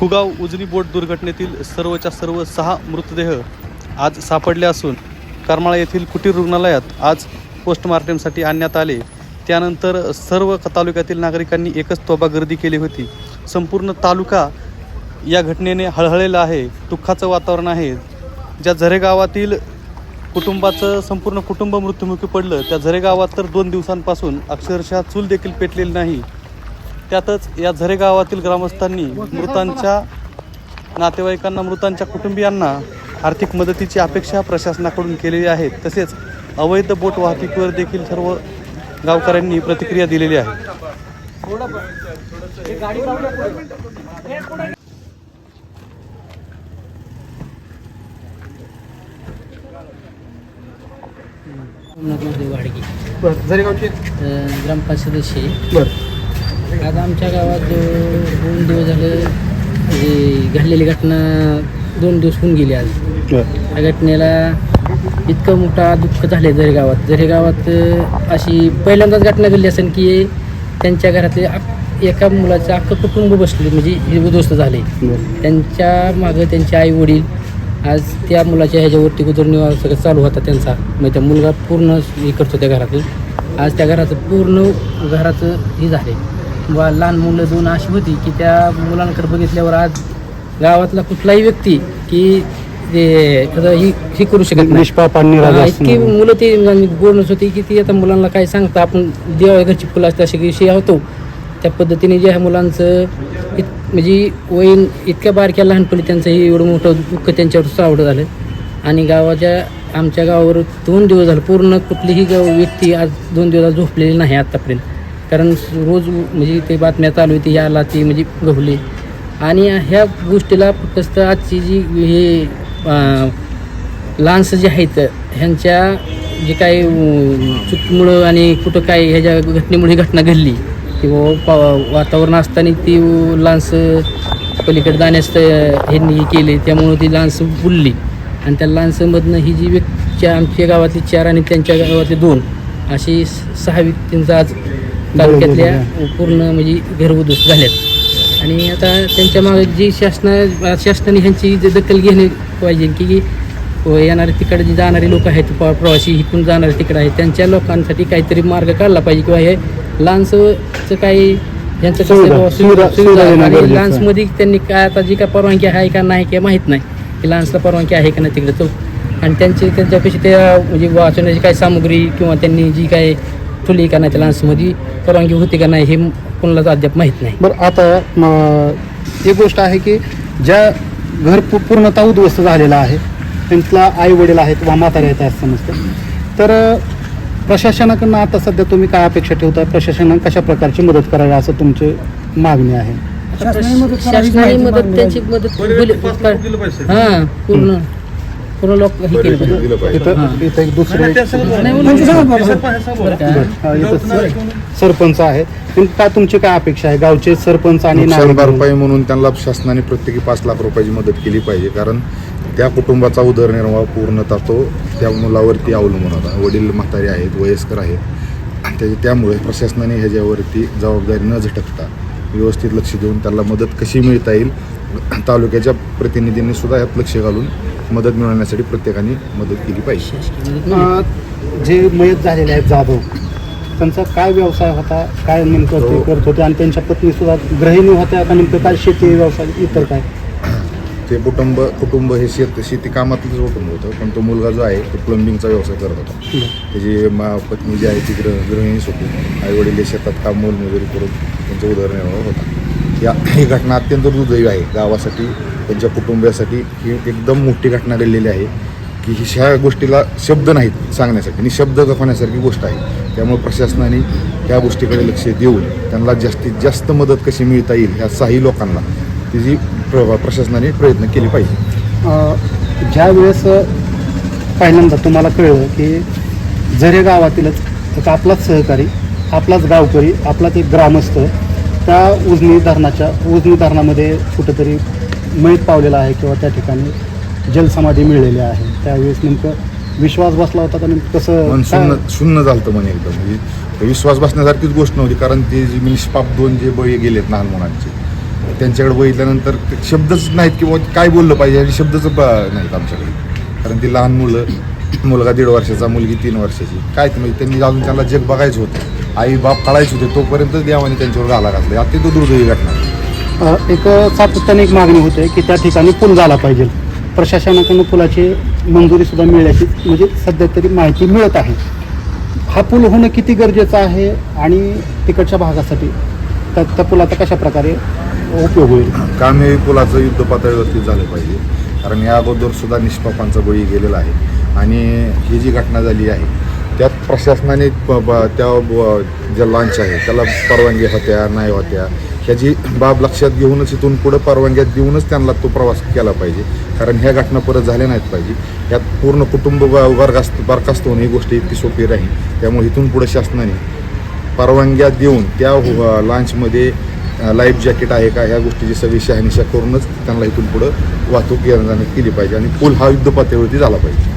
कुगाव उजनी बोट दुर्घटनेतील सर्वच्या सर्व सहा मृतदेह आज सापडले असून करमाळा येथील कुटीर रुग्णालयात आज पोस्टमार्टमसाठी आणण्यात आले. त्यानंतर सर्व तालुक्यातील नागरिकांनी एकच तोबा गर्दी केली होती. संपूर्ण तालुका या घटनेने हळहळलेला आहे. दुःखाचं वातावरण आहे. ज्या झरे गावातील कुटुंबाचं संपूर्ण कुटुंब मृत्युमुखी पडलं त्या झरे गावात तर दोन दिवसांपासून अक्षरशः चूल देखील पेटलेली नाही. त्यातच या झरे गावातील ग्रामस्थांनी मृतांच्या नातेवाईकांना मृतांच्या कुटुंबियांना आर्थिक मदतीची अपेक्षा प्रशासनाकडून केलेली आहे. तसेच अवैध बोट वाहतुकीवर देखील सर्व गावकऱ्यांनी प्रतिक्रिया दिलेली आहे. वाडगी. ग्रामपंचायत आज आमच्या गावात जो दोन दिवस झालं म्हणजे घडलेली घटना दोन दिवस होऊन गेली आज. त्या घटनेला इतकं मोठा दुःख झाले जरी गावात. जरी गावात अशी पहिल्यांदाच घटना घडली असेल की त्यांच्या घरातले एका मुलाचं अख्खं कुटुंब बसले म्हणजे हे उद्ध्वस्त झाले त्यांच्या मागं त्यांचे आई वडील आज त्या मुलाच्या ह्याच्यावरती उदरनिर्वाह सगळं चालू होता त्यांचा. मग त्या मुलगा पूर्ण हे करतो त्या घरातून. आज त्या घराचं पूर्ण घराचं हे झाले वा लहान मुलं दोन अशी होती की त्या मुलांकडे बघितल्यावर आज गावातला कुठलाही व्यक्ती की ते ही हे करू शकत नाही. इतकी मुलं ती बोलणंच होती की ती आता मुलांना काय सांगता आपण देवा घरची फुलं असते असे विषय होतो त्या पद्धतीने जे ह्या मुलांचं इत म्हणजे वयीन इतक्या बारक्या लहानपणी त्यांचं हे एवढं मोठं दुःख त्यांच्यावर सावडं झालं. आणि गावाच्या आमच्या गावावर दोन दिवस झालं पूर्ण कुठलीही गाव व्यक्ती आज दोन दिवस झोपलेली नाही आत्तापर्यंत कारण रोज म्हणजे ते बातम्या चालू होती याला ती म्हणजे गहुले. आणि ह्या गोष्टीला फक्त आजची जी हे लान्स जे आहेत ह्यांच्या जे काही चुकीमुळं आणि कुठं काय ह्याच्या घटनेमुळे ही घटना घडली किंवा पा वातावरण असताना ती लान्स पलीकडे जाण्यास ह्यांनी हे केले त्यामुळं ती लान्स बुडली आणि त्या लान्समधनं ही जी व्यक्ती आमच्या गावातली चार आणि त्यांच्या गावातले दोन अशी स- सहा व्यक्तींचा आज तालुक्यातल्या पूर्ण म्हणजे घर उद्ध्वस्त झाल्यात आणि आता त्यांच्या मागे जी शासना शासनाने ह्यांची जे दखल घेणे पाहिजे की येणारे तिकडे जे जाणारे लोक आहेत प्रवासी इकडून जाणारे तिकडे आहेत त्यांच्या लोकांसाठी काहीतरी मार्ग काढला पाहिजे किंवा हे लहानसं काही यांचं कसं सुविधा- आणि. लान्समध्ये त्यांनी काय आता जी काय परवानगी आहे का नाही काय माहीत नाही की लान्सला परवानगी आहे का नाही तिकडे तो. आणि त्यांची त्यांच्यापेक्षा त्या म्हणजे वाचवण्याची काय सामुग्री किंवा त्यांनी जी काय ठुली का नाही त्या लान्समध्ये परवानगी होती का नाही हे कोणालाच अद्याप माहीत नाही. बरं आता म, एक गोष्ट आहे की ज्या घर पू- पूर्णतः उद्ध्वस्त झालेलं आहे त्यांचा आई वडील आहेत वा म्हातारे आहेत असं समजतं. तर अ, प्रशासनाकडनं आता सध्या तुम्ही काय अपेक्षा ठेवता? प्रशासनानं कशा प्रकारची मदत करावी असं तुमची मागणी आहे? शासनाने मदत त्यांची मदत हा पूर्ण. पूर्ण लोक हे केलं पाहिजे. इथं इथं एक दुसरं एक- नाही, बरं का? हा, इथं सर- सरपंच आहे पण काय तुमची काय अपेक्षा आहे? गावचे सरपंच आणि नुकसान नागरिक म्हणून? भरपाई म्हणून त्यांना शासनाने प्रत्येकी पाच लाख रुपयाची मदत केली पाहिजे. कारण त्या कुटुंबाचा उदरनिर्वाह पूर्णतः तो त्या मुलावरती अवलंबून होता. वडील म्हातारे आहेत वयस्कर आहेत. आणि त्या त्यामुळे प्रशासनाने ह्याच्यावरती जबाबदारी न झटकता व्यवस्थित लक्ष देऊन त्याला मदत कशी मिळता येईल तालुक्याच्या प्रतिनिधींनी सुद्धा यात लक्ष घालून मदत मिळवण्यासाठी प्रत्येकाने मदत केली पाहिजे. जे मयत झालेले आहेत जाधव त्यांचा काय व्यवसाय होता काय नेमकं ते करत होते आणि त्यांच्या पत्नी सुद्धा गृहिणी होत्या का नेमकं काय शेती व्यवसाय इतर काय? ते कुटुंब कुटुंब हे शेत शेती कामातलंच कुटुंब होतं. पण तो मुलगा जो आहे तो प्लंबिंगचा व्यवसाय करत होता. त्याची मा पत्नी जी आहे ती गृह गृहिणीच होती. आई वडील शेतात काम मोलमजुरी करून त्यांचा उदरनिर्वाह होता. या ही घटना अत्यंत दुर्दैवी आहे. गावासाठी त्यांच्या कुटुंबियासाठी ही एकदम मोठी घटना घडलेली आहे की ही ह्या गोष्टीला शब्द नाहीत सांगण्यासाठी. आणि शब्द गफवण्यासारखी गोष्ट आहे. त्यामुळे प्रशासनाने या गोष्टीकडे लक्ष देऊन त्यांना जास्तीत जास्त मदत कशी मिळता येईल ह्या साही लोकांना त्याची प्र प्रशासनाने प्रयत्न केले पाहिजे. ज्या वेळेस पहिल्यांदा तुम्हाला कळलं की झरे गावातीलच एक आपलाच सहकारी आपलाच गावकरी आपलाच एक ग्रामस्थ त्या उजनी धरणाच्या उजनी धरणामध्ये कुठंतरी मयत पावलेला आहे किंवा त्या ठिकाणी जलसमाधी मिळलेली आहे. त्यावेळेस नेमकं विश्वास बसला होता का नेमकं कसं शून्य? शून्य झालं म्हणे एकदम. म्हणजे विश्वास बसण्यासारखीच गोष्ट नव्हती कारण ते जे निष्पाप दोन जे बळी गेलेत लहान मुलांचे त्यांच्याकडे बघितल्यानंतर ते शब्दच नाहीत किंवा काय बोललं पाहिजे आणि शब्दच नाहीत आमच्याकडे. कारण ती लहान मुलं मुलगा दीड वर्षाचा मुलगी तीन वर्षाची. काय म्हणजे त्यांनी अजून त्यांना जग बघायचं होतं. आई बाप काढायचे होते तोपर्यंत देवाने त्यांच्यावर घाला घातला. अत्यंत दुर्दैवी घटना. एक सातत्याने एक मागणी होते की त्या ठिकाणी पूल झाला पाहिजे. प्रशासनाकडून पुलाची मंजुरी सुद्धा मिळाल्याची म्हणजे सध्या तरी माहिती मिळत आहे. हा पूल होणं किती गरजेचं आहे आणि तिकडच्या भागासाठी? त्या त्या पुलाचा कशा प्रकारे उपयोग होईल. काम पुलाचं युद्ध पातळीवरती झालं पाहिजे. कारण या अगोदर सुद्धा निष्पापांचा बळी गेलेला आहे. आणि ही जी घटना झाली आहे त्यात प्रशासनाने ब- त्या ब- ज्या लॉन्च आहे त्याला परवानगी होत्या नाही होत्या ह्याची बाब लक्षात घेऊनच इथून पुढं परवानग्या देऊनच त्यांना तो प्रवास केला पाहिजे. कारण ह्या घटना परत झाल्या नाहीत पाहिजे. यात पूर्ण कुटुंब वर्गास्त बरखास्त होणे होणं ही गोष्ट इतकी सोपी राहील. त्यामुळे इथून पुढं शासनाने परवानग्या देऊन त्या अ, लॉन्चमध्ये लाईफ जॅकेट आहे का ह्या गोष्टीची सगळी शहानिशा करूनच त्यांना इथून पुढं वाहतूक येणं जाणं केली पाहिजे. आणि पूल हा युद्ध पातळीवरती झाला पाहिजे.